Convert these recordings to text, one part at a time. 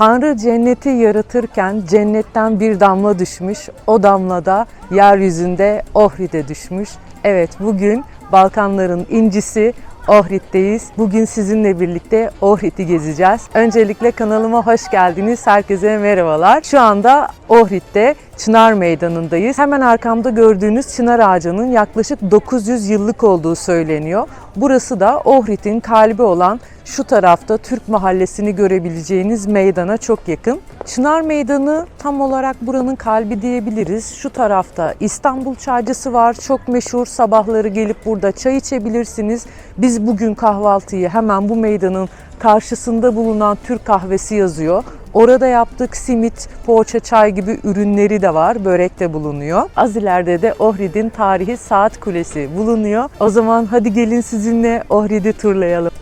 Tanrı cenneti yaratırken cennetten bir damla düşmüş. O damla da yeryüzünde Ohrid'e düşmüş. Evet bugün Balkanların incisi Ohrid'deyiz. Bugün sizinle birlikte Ohrid'i gezeceğiz. Öncelikle kanalıma hoş geldiniz. Herkese merhabalar. Şu anda Ohrid'de Çınar Meydanı'ndayız. Hemen arkamda gördüğünüz çınar ağacının yaklaşık 900 yıllık olduğu söyleniyor. Burası da Ohrid'in kalbi olan şu tarafta Türk Mahallesi'ni görebileceğiniz meydana çok yakın. Çınar Meydanı tam olarak buranın kalbi diyebiliriz. Şu tarafta İstanbul Çaycısı var. Çok meşhur. Sabahları gelip burada çay içebilirsiniz. Biz bugün kahvaltıyı hemen bu meydanın karşısında bulunan Türk kahvesi yazıyor. Orada yaptık simit, poğaça, çay gibi ürünleri de var. Börek de bulunuyor. Az ileride de Ohrid'in tarihi saat kulesi bulunuyor. O zaman hadi gelin sizinle Ohrid'i turlayalım.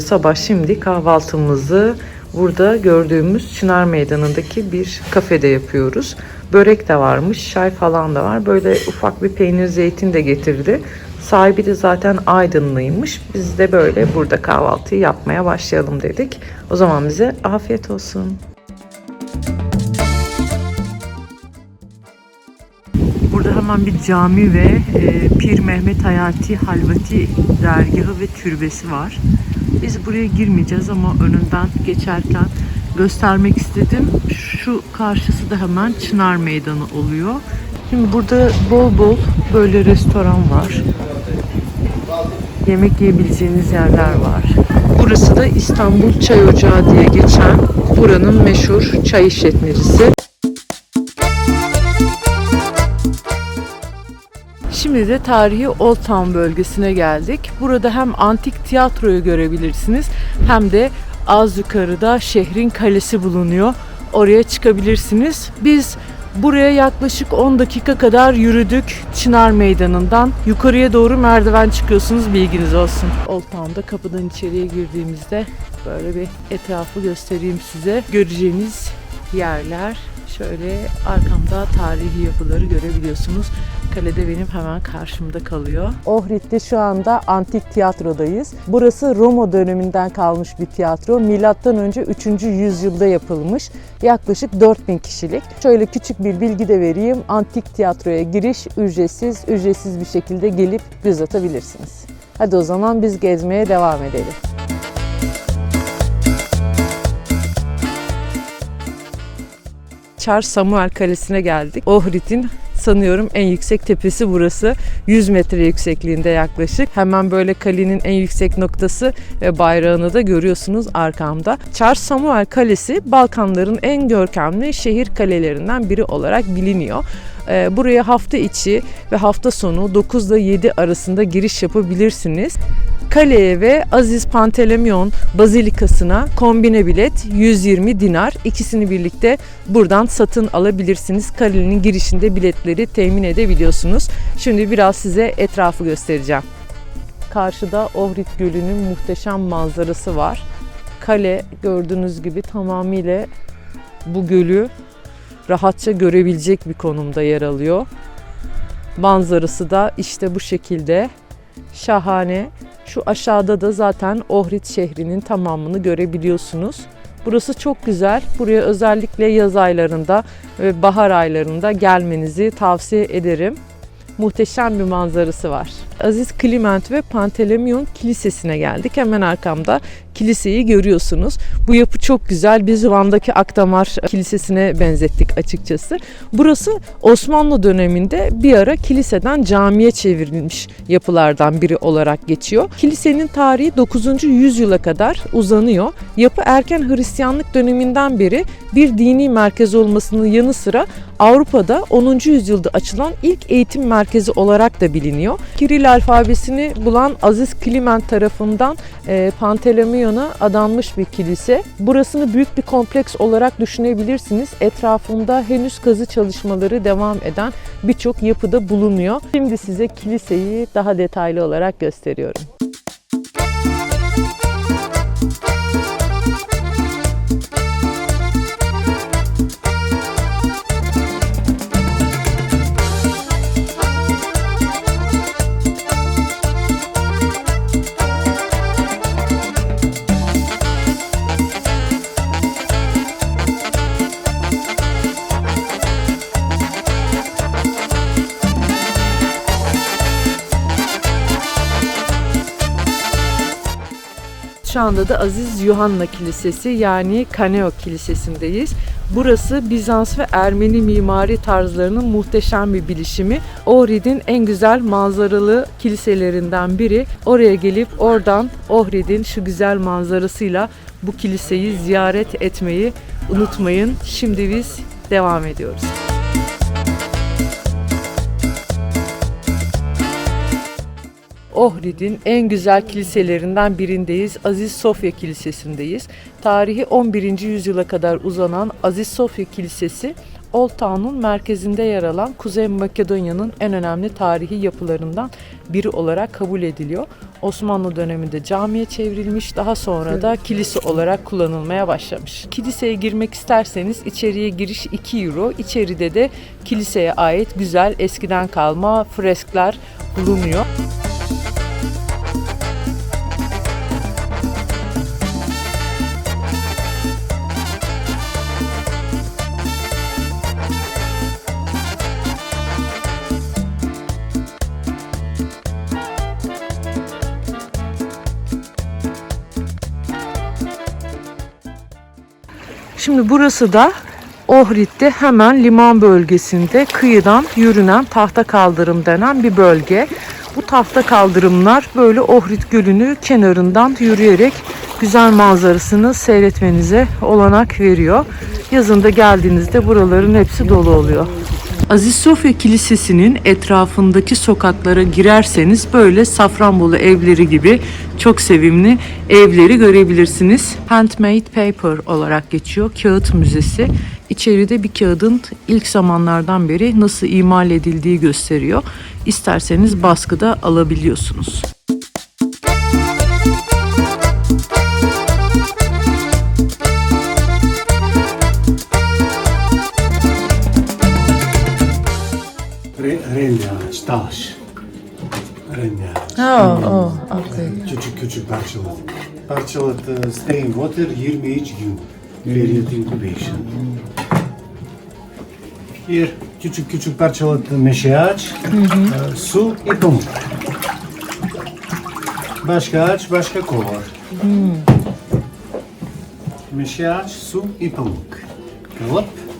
Sabah şimdi kahvaltımızı burada gördüğümüz Çınar Meydanı'ndaki bir kafede yapıyoruz. Börek de varmış, çay falan da var. Böyle ufak bir peynir zeytin de getirdi. Sahibi de zaten Aydınlıymış. Biz de böyle burada kahvaltıyı yapmaya başlayalım dedik. O zaman bize afiyet olsun. Burada hemen bir cami ve e, Pir Mehmet Hayati Halvati dergahı ve türbesi var. Biz buraya girmeyeceğiz ama önünden geçerken göstermek istedim. Şu karşısı da hemen Çınar Meydanı oluyor. Şimdi burada bol bol böyle restoran var. Yemek yiyebileceğiniz yerler var. Burası da İstanbul Çay Ocağı diye geçen buranın meşhur çay işletmecisi. Şimdi de tarihi Old Town bölgesine geldik. Burada hem antik tiyatroyu görebilirsiniz hem de az yukarıda şehrin kalesi bulunuyor. Oraya çıkabilirsiniz. Biz buraya yaklaşık 10 dakika kadar yürüdük Çınar Meydanı'ndan. Yukarıya doğru merdiven çıkıyorsunuz bilginiz olsun. Old Town'da kapıdan içeriye girdiğimizde böyle bir etrafı göstereyim size. Göreceğiniz yerler şöyle arkamda tarihi yapıları görebiliyorsunuz. Kalede benim hemen karşımda kalıyor. Ohrid'de şu anda antik tiyatrodayız. Burası Roma döneminden kalmış bir tiyatro. Milattan önce 3. yüzyılda yapılmış. Yaklaşık 4000 kişilik. Şöyle küçük bir bilgi de vereyim. Antik tiyatroya giriş ücretsiz, ücretsiz bir şekilde gelip göz atabilirsiniz. Hadi o zaman biz gezmeye devam edelim. Charles Samuel Kalesi'ne geldik. Ohrid'in sanıyorum en yüksek tepesi burası. 100 metre yüksekliğinde yaklaşık. Hemen böyle kalenin en yüksek noktası ve bayrağını da görüyorsunuz arkamda. Charles Samuel Kalesi Balkanların en görkemli şehir kalelerinden biri olarak biliniyor. Ee, Buraya hafta içi ve hafta sonu 9 ile 7 arasında giriş yapabilirsiniz. Kaleye ve Aziz Pantelemon Bazilikası'na kombine bilet 120 dinar. İkisini birlikte buradan satın alabilirsiniz. Kalenin girişinde biletleri temin edebiliyorsunuz. Şimdi biraz size etrafı göstereceğim. Karşıda Ohrid Gölü'nün muhteşem manzarası var. Kale gördüğünüz gibi tamamıyla bu gölü rahatça görebilecek bir konumda yer alıyor. Manzarası da işte bu şekilde. Şahane. Şu aşağıda da zaten Ohrid şehrinin tamamını görebiliyorsunuz. Burası çok güzel. Buraya özellikle yaz aylarında ve bahar aylarında gelmenizi tavsiye ederim. Muhteşem bir manzarası var. Aziz Kliment ve Pantelemion Kilisesi'ne geldik. Hemen arkamda kiliseyi görüyorsunuz. Bu yapı çok güzel. Biz Van'daki Akdamar Kilisesi'ne benzettik açıkçası. Burası Osmanlı döneminde bir ara kiliseden camiye çevrilmiş yapılardan biri olarak geçiyor. Kilisenin tarihi 9. yüzyıla kadar uzanıyor. Yapı erken Hristiyanlık döneminden beri bir dini merkez olmasının yanı sıra Avrupa'da 10. yüzyılda açılan ilk eğitim merkezi olarak da biliniyor. Kiril alfabesini bulan Aziz Kliment tarafından e, Pantelemion'a adanmış bir kilise. Burasını büyük bir kompleks olarak düşünebilirsiniz. Etrafında henüz kazı çalışmaları devam eden birçok yapıda bulunuyor. Şimdi size kiliseyi daha detaylı olarak gösteriyorum. Anda da Aziz Yuhanna Kilisesi yani Kaneo Kilisesi'ndeyiz. Burası Bizans ve Ermeni mimari tarzlarının muhteşem bir bilişimi. Ohrid'in en güzel manzaralı kiliselerinden biri. Oraya gelip oradan Ohrid'in şu güzel manzarasıyla bu kiliseyi ziyaret etmeyi unutmayın. Şimdi biz devam ediyoruz. Ohrid'in en güzel kiliselerinden birindeyiz. Aziz Sofya Kilisesi'ndeyiz. Tarihi 11. yüzyıla kadar uzanan Aziz Sofya Kilisesi, Old Town'un merkezinde yer alan Kuzey Makedonya'nın en önemli tarihi yapılarından biri olarak kabul ediliyor. Osmanlı döneminde camiye çevrilmiş, daha sonra da kilise olarak kullanılmaya başlamış. Kiliseye girmek isterseniz içeriye giriş 2 euro. İçeride de kiliseye ait güzel eskiden kalma freskler bulunuyor. Şimdi burası da Ohrid'de hemen liman bölgesinde kıyıdan yürünen tahta kaldırım denen bir bölge. Bu tahta kaldırımlar böyle Ohrid Gölü'nü kenarından yürüyerek güzel manzarasını seyretmenize olanak veriyor. Yazında geldiğinizde buraların hepsi dolu oluyor. Aziz Sofya Kilisesi'nin etrafındaki sokaklara girerseniz böyle Safranbolu evleri gibi çok sevimli evleri görebilirsiniz. Handmade Paper olarak geçiyor. Kağıt müzesi. İçeride bir kağıdın ilk zamanlardan beri nasıl imal edildiği gösteriyor. İsterseniz baskıda alabiliyorsunuz. Taş. Renja. Oh, oh, okay. Küçük küçük parçalar. Parçalar e, stay in water 23 gün. Period incubation. Here küçük küçük parçalar meşe ağaç, e, su ve pamuk. Başka ağaç, başka kova. Meşe ağaç, su ve pamuk. Kalıp.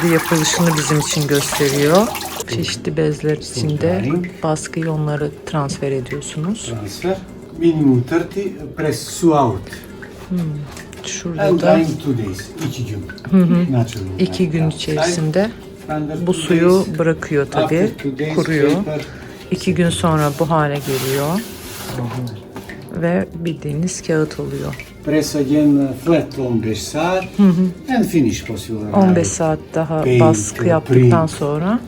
Şimdi yapılışını bizim için gösteriyor. Çeşitli bezler içinde baskıyı onları transfer ediyorsunuz. Transfer. Minimum 30 press su out. Şurada And da iki gün. Natural. iki gün içerisinde bu suyu bırakıyor tabi. Kuruyor. İki gün sonra bu hale geliyor. Ve bildiğiniz kağıt oluyor. Press again uh, flat 15 saat and finish possible. 15 saat daha Paint, baskı uh, yaptıktan print. sonra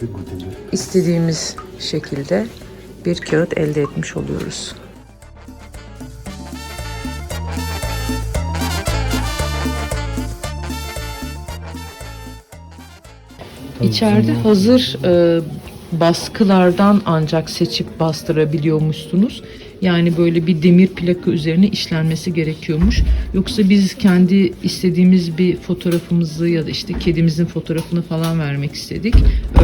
Gutenberg. istediğimiz şekilde bir kağıt elde etmiş oluyoruz. İçeride hazır e, baskılardan ancak seçip bastırabiliyormuşsunuz. Yani böyle bir demir plaka üzerine işlenmesi gerekiyormuş. Yoksa biz kendi istediğimiz bir fotoğrafımızı ya da işte kedimizin fotoğrafını falan vermek istedik.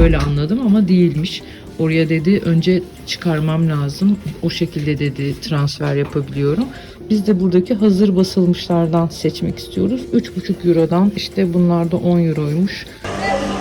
Öyle anladım ama değilmiş. Oraya dedi önce çıkarmam lazım. O şekilde dedi transfer yapabiliyorum. Biz de buradaki hazır basılmışlardan seçmek istiyoruz. 3,5 Euro'dan işte bunlar da 10 Euro'ymuş.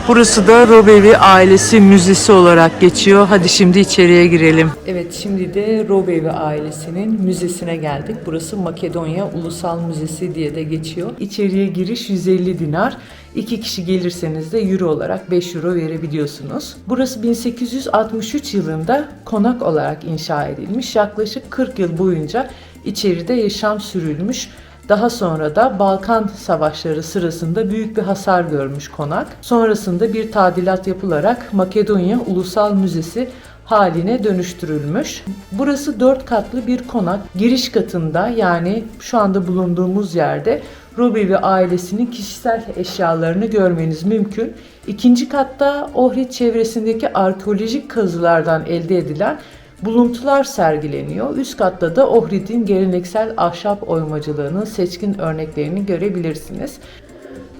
Burası da Robevi ailesi müzesi olarak geçiyor. Hadi şimdi içeriye girelim. Evet şimdi de Robevi ailesinin müzesine geldik. Burası Makedonya Ulusal Müzesi diye de geçiyor. İçeriye giriş 150 dinar. İki kişi gelirseniz de euro olarak 5 euro verebiliyorsunuz. Burası 1863 yılında konak olarak inşa edilmiş. Yaklaşık 40 yıl boyunca içeride yaşam sürülmüş. Daha sonra da Balkan Savaşları sırasında büyük bir hasar görmüş konak. Sonrasında bir tadilat yapılarak Makedonya Ulusal Müzesi haline dönüştürülmüş. Burası dört katlı bir konak. Giriş katında yani şu anda bulunduğumuz yerde Ruby ve ailesinin kişisel eşyalarını görmeniz mümkün. İkinci katta Ohrid çevresindeki arkeolojik kazılardan elde edilen buluntular sergileniyor. Üst katta da Ohrid'in geleneksel ahşap oymacılığının seçkin örneklerini görebilirsiniz.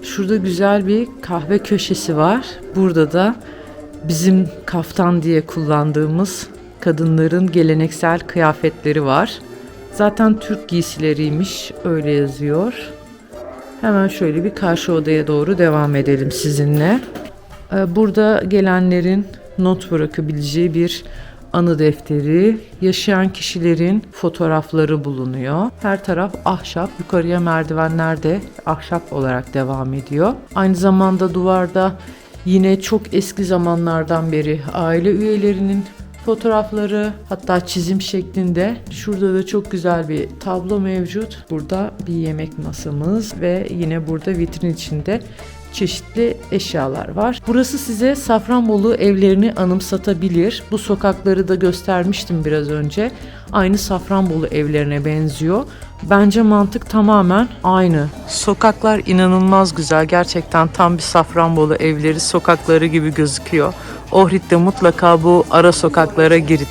Şurada güzel bir kahve köşesi var. Burada da bizim kaftan diye kullandığımız kadınların geleneksel kıyafetleri var. Zaten Türk giysileriymiş öyle yazıyor. Hemen şöyle bir karşı odaya doğru devam edelim sizinle. Ee, Burada gelenlerin not bırakabileceği bir anı defteri, yaşayan kişilerin fotoğrafları bulunuyor. Her taraf ahşap, yukarıya merdivenler de ahşap olarak devam ediyor. Aynı zamanda duvarda yine çok eski zamanlardan beri aile üyelerinin fotoğrafları hatta çizim şeklinde. Şurada da çok güzel bir tablo mevcut. Burada bir yemek masamız ve yine burada vitrin içinde çeşitli eşyalar var. Burası size Safranbolu evlerini anımsatabilir. Bu sokakları da göstermiştim biraz önce. Aynı Safranbolu evlerine benziyor. Bence mantık tamamen aynı. Sokaklar inanılmaz güzel. Gerçekten tam bir Safranbolu evleri sokakları gibi gözüküyor. Ohrid'de mutlaka bu ara sokaklara girin.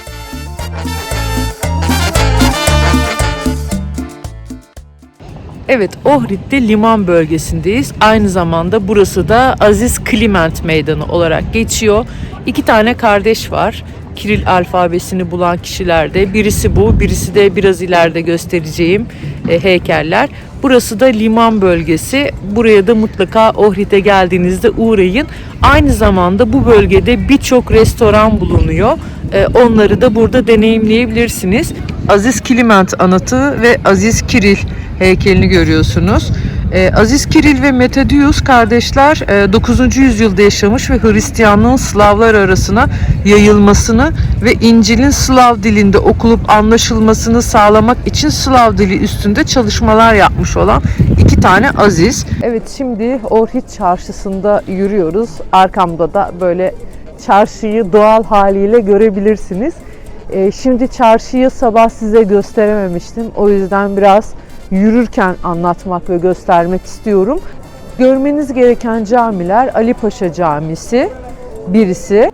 Evet, Ohrid'de liman bölgesindeyiz. Aynı zamanda burası da Aziz Kliment Meydanı olarak geçiyor. İki tane kardeş var. Kiril alfabesini bulan kişilerde. Birisi bu, birisi de biraz ileride göstereceğim e, heykeller. Burası da liman bölgesi. Buraya da mutlaka Ohrid'e geldiğinizde uğrayın. Aynı zamanda bu bölgede birçok restoran bulunuyor. E, onları da burada deneyimleyebilirsiniz. Aziz Kliment anıtı ve Aziz Kiril heykelini görüyorsunuz. Ee, Aziz Kiril ve Metadius kardeşler e, 9. yüzyılda yaşamış ve Hristiyanlığın Slavlar arasına yayılmasını ve İncil'in Slav dilinde okulup anlaşılmasını sağlamak için Slav dili üstünde çalışmalar yapmış olan iki tane Aziz. Evet şimdi Orhid Çarşısı'nda yürüyoruz. Arkamda da böyle çarşıyı doğal haliyle görebilirsiniz. Ee, şimdi çarşıyı sabah size gösterememiştim. O yüzden biraz yürürken anlatmak ve göstermek istiyorum. Görmeniz gereken camiler Ali Paşa Camisi birisi.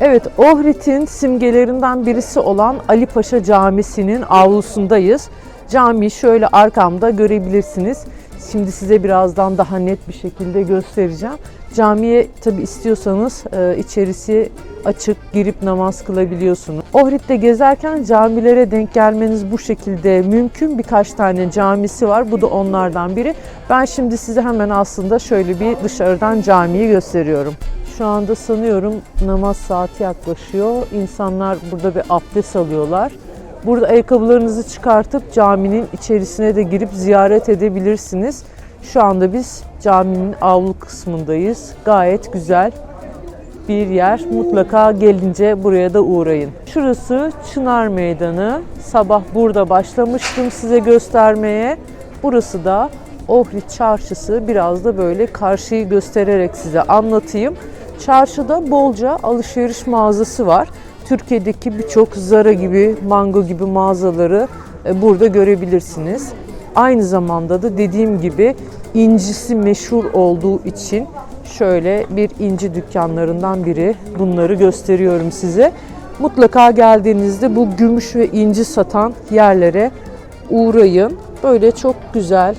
Evet, Ohrid'in simgelerinden birisi olan Ali Paşa Camisi'nin avlusundayız. Camiyi şöyle arkamda görebilirsiniz. Şimdi size birazdan daha net bir şekilde göstereceğim. Camiye tabi istiyorsanız e, içerisi açık girip namaz kılabiliyorsunuz. Ohrid'de gezerken camilere denk gelmeniz bu şekilde mümkün. Birkaç tane camisi var. Bu da onlardan biri. Ben şimdi size hemen aslında şöyle bir dışarıdan camiyi gösteriyorum. Şu anda sanıyorum namaz saati yaklaşıyor. İnsanlar burada bir abdest alıyorlar. Burada ayakkabılarınızı çıkartıp caminin içerisine de girip ziyaret edebilirsiniz. Şu anda biz caminin avlu kısmındayız. Gayet güzel bir yer. Mutlaka gelince buraya da uğrayın. Şurası Çınar Meydanı. Sabah burada başlamıştım size göstermeye. Burası da Ohrid Çarşısı. Biraz da böyle karşıyı göstererek size anlatayım. Çarşıda bolca alışveriş mağazası var. Türkiye'deki birçok Zara gibi, Mango gibi mağazaları e, burada görebilirsiniz. Aynı zamanda da dediğim gibi incisi meşhur olduğu için şöyle bir inci dükkanlarından biri. Bunları gösteriyorum size. Mutlaka geldiğinizde bu gümüş ve inci satan yerlere uğrayın. Böyle çok güzel,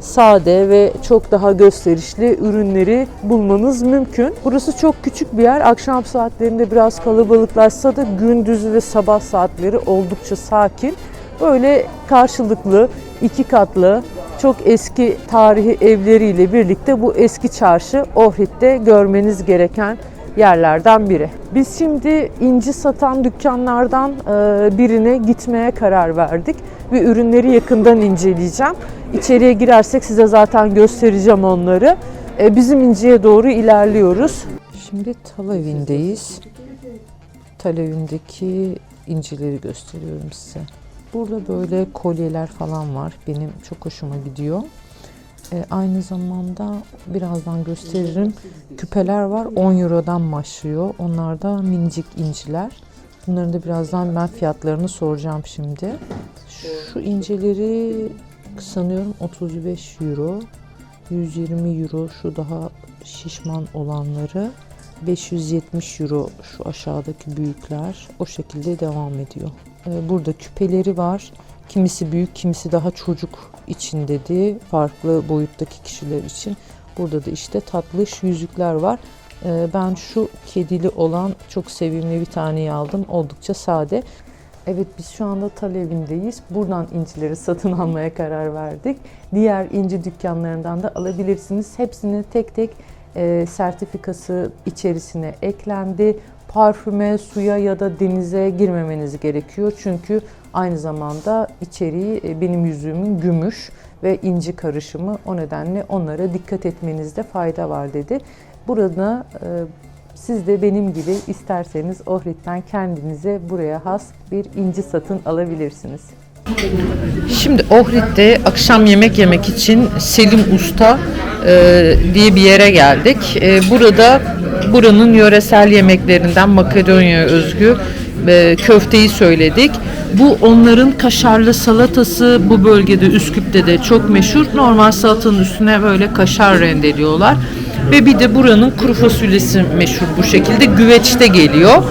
sade ve çok daha gösterişli ürünleri bulmanız mümkün. Burası çok küçük bir yer. Akşam saatlerinde biraz kalabalıklaşsa da gündüz ve sabah saatleri oldukça sakin. Böyle karşılıklı, iki katlı, çok eski tarihi evleriyle birlikte bu eski çarşı Ohrid'de görmeniz gereken yerlerden biri. Biz şimdi inci satan dükkanlardan e, birine gitmeye karar verdik ve ürünleri yakından inceleyeceğim. İçeriye girersek size zaten göstereceğim onları. E, Bizim inciye doğru ilerliyoruz. Şimdi Talavin'deyiz. Talavin'deki incileri gösteriyorum size. Burada böyle kolyeler falan var. Benim çok hoşuma gidiyor. E, aynı zamanda birazdan gösteririm. Küpeler var. 10 Euro'dan başlıyor. Onlar da minicik inciler. Bunların da birazdan ben fiyatlarını soracağım şimdi. Şu inceleri sanıyorum 35 Euro. 120 Euro şu daha şişman olanları. 570 Euro şu aşağıdaki büyükler. O şekilde devam ediyor. Ee, Burada küpeleri var. Kimisi büyük, kimisi daha çocuk için dedi. Farklı boyuttaki kişiler için. Burada da işte tatlış yüzükler var. Ee, Ben şu kedili olan çok sevimli bir taneyi aldım. Oldukça sade. Evet biz şu anda Tal evindeyiz. Buradan incileri satın almaya karar verdik. Diğer inci dükkanlarından da alabilirsiniz. Hepsini tek tek e, sertifikası içerisine eklendi. Parfüme, suya ya da denize girmemeniz gerekiyor. Çünkü aynı zamanda içeriği e, benim yüzüğümün gümüş ve inci karışımı. O nedenle onlara dikkat etmenizde fayda var dedi. Burada e, siz de benim gibi isterseniz Ohrid'den kendinize buraya has bir inci satın alabilirsiniz. Şimdi Ohrid'de akşam yemek yemek için Selim Usta e, diye bir yere geldik. E, burada buranın yöresel yemeklerinden Makedonya'ya özgü e, köfteyi söyledik. Bu onların kaşarlı salatası bu bölgede Üsküp'te de çok meşhur. Normal salatanın üstüne böyle kaşar rendeliyorlar. Ve bir de buranın kuru fasulyesi meşhur bu şekilde güveçte geliyor.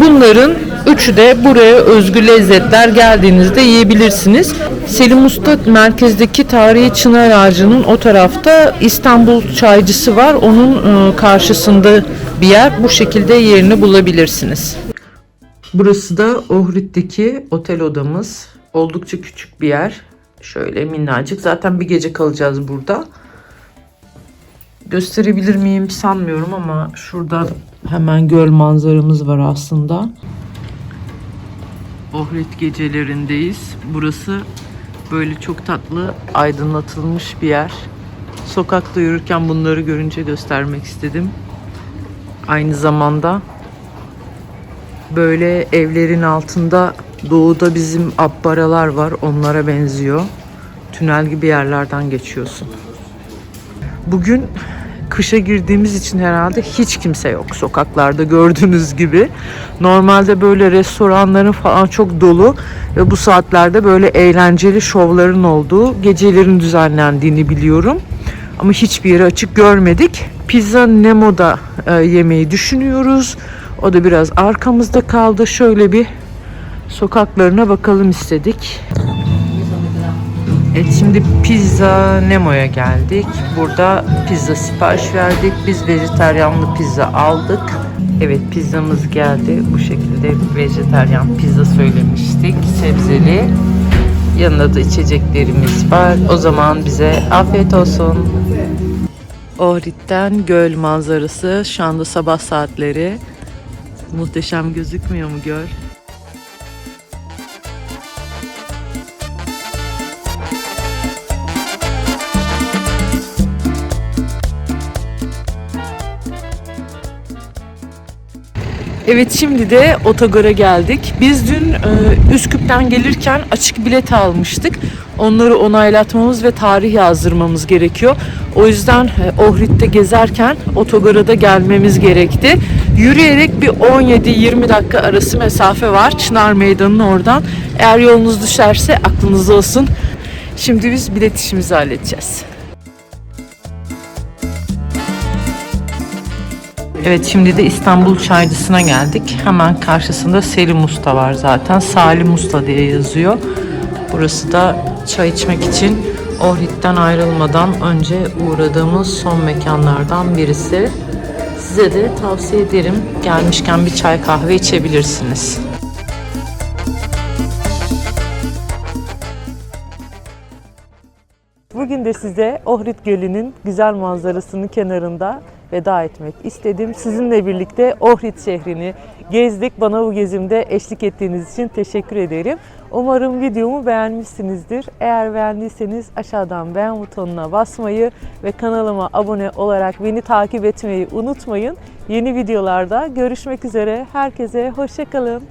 Bunların üçü de buraya özgü lezzetler geldiğinizde yiyebilirsiniz. Selim Usta merkezdeki tarihi çınar ağacının o tarafta İstanbul çaycısı var. Onun e, karşısında bir yer. Bu şekilde yerini bulabilirsiniz. Burası da Ohrid'deki otel odamız. Oldukça küçük bir yer. Şöyle minnacık. Zaten bir gece kalacağız burada. Gösterebilir miyim sanmıyorum ama şurada hemen göl manzaramız var aslında. Ohrid gecelerindeyiz. Burası böyle çok tatlı aydınlatılmış bir yer. Sokakta yürürken bunları görünce göstermek istedim. Aynı zamanda böyle evlerin altında doğuda bizim abbaralar var. Onlara benziyor. Tünel gibi yerlerden geçiyorsun. Bugün kışa girdiğimiz için herhalde hiç kimse yok sokaklarda gördüğünüz gibi. Normalde böyle restoranların falan çok dolu ve bu saatlerde böyle eğlenceli şovların olduğu gecelerin düzenlendiğini biliyorum. Ama hiçbir yeri açık görmedik. Pizza Nemo'da e, yemeyi düşünüyoruz. O da biraz arkamızda kaldı. Şöyle bir sokaklarına bakalım istedik. Evet şimdi Pizza Nemo'ya geldik. Burada pizza sipariş verdik. Biz vejetaryenli pizza aldık. Evet pizzamız geldi. Bu şekilde vejetaryen pizza söylemiştik. Sebzeli. Yanında da içeceklerimiz var. O zaman bize afiyet olsun. Ohrid'den göl manzarası. Şu anda sabah saatleri. Muhteşem gözükmüyor mu göl? Evet şimdi de otogara geldik. Biz dün e, Üsküp'ten gelirken açık bilet almıştık. Onları onaylatmamız ve tarih yazdırmamız gerekiyor. O yüzden e, Ohrid'de gezerken otogara da gelmemiz gerekti. Yürüyerek bir 17-20 dakika arası mesafe var Çınar Meydanı'nın oradan. Eğer yolunuz düşerse aklınızda olsun. Şimdi biz bilet işimizi halledeceğiz. Evet şimdi de İstanbul Çaycısı'na geldik. Hemen karşısında Selim Usta var zaten. Salim Usta diye yazıyor. Burası da çay içmek için Ohrid'den ayrılmadan önce uğradığımız son mekanlardan birisi. Size de tavsiye ederim. Gelmişken bir çay kahve içebilirsiniz. Bugün de size Ohrid Gölü'nün güzel manzarasının kenarında veda etmek istedim. Sizinle birlikte Ohrid şehrini gezdik. Bana bu gezimde eşlik ettiğiniz için teşekkür ederim. Umarım videomu beğenmişsinizdir. Eğer beğendiyseniz aşağıdan beğen butonuna basmayı ve kanalıma abone olarak beni takip etmeyi unutmayın. Yeni videolarda görüşmek üzere. Herkese hoşçakalın.